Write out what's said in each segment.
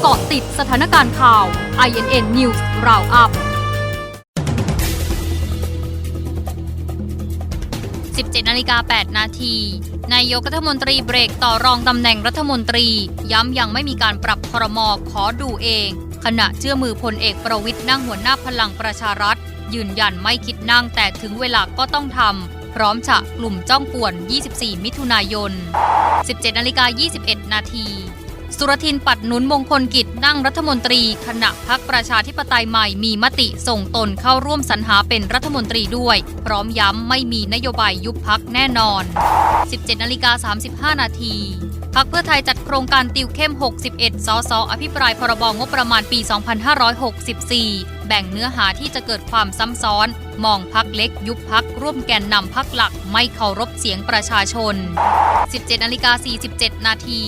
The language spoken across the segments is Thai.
เกาะติดสถานการณ์ข่าว INN News Roundup 17นาฬิกา8นาทีนายกรัฐมนตรีเบรกต่อรองตำแหน่งรัฐมนตรี ย้ำยังไม่มีการปรับครมอขอดูเอง ขณะเชื่อมือพลเอกประวิทย์นั่งหัวหน้าพลังประชารัฐ ยืนยันไม่คิดนั่งแต่ถึงเวลาก็ต้องทำ พร้อมฉะกลุ่มจ้องป่วน 24 มิถุนายน 17นาฬิกา21 นาที สุรทินปัดหนุนมงคลกิจนั่งรัฐมนตรี ขณะพักประชาธิปไตยใหม่มีมติส่งตนเข้าร่วมสรรหาเป็นรัฐมนตรีด้วย พร้อมย้ำไม่มีนโยบายยุบพักแน่นอน 17นาฬิกา35 นาทีพักเพื่อไทยจัดโครงการติวเข้ม 61 สส อภิปรายพรบงบประมาณปี 2564 แบ่งเนื้อหาที่จะเกิดความซ้ำซ้อน มองพักเล็กยุบพักร่วมแกนนำพักหลักไม่เคารพเสียงประชาชน 17นาฬิกา47 นาที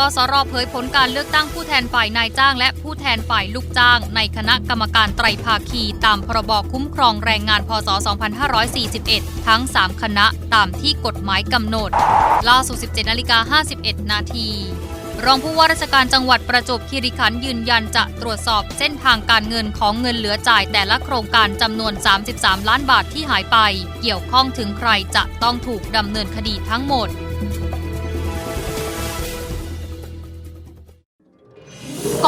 กสรเผยผลการเลือกตั้งผู้แทนฝ่ายนายจ้าง และผู้แทนฝ่ายลูกจ้าง ในคณะกรรมการไตรภาคี ตามพรบคุ้มครองแรงงานพศ 2541 ทั้ง 3 คณะตามที่กฎหมายกำหนด ล่าสุด 17นาฬิกา51 นาทีรองผู้ว่าราชการจังหวัดประจวบคีรีขันธ์ยืนยันจะตรวจสอบเส้นทางการเงินของเงินเหลือจ่ายแต่ละโครงการจำนวน 33 ล้านบาทที่หายไป เกี่ยวข้องถึงใครจะต้องถูกดำเนินคดีทั้งหมด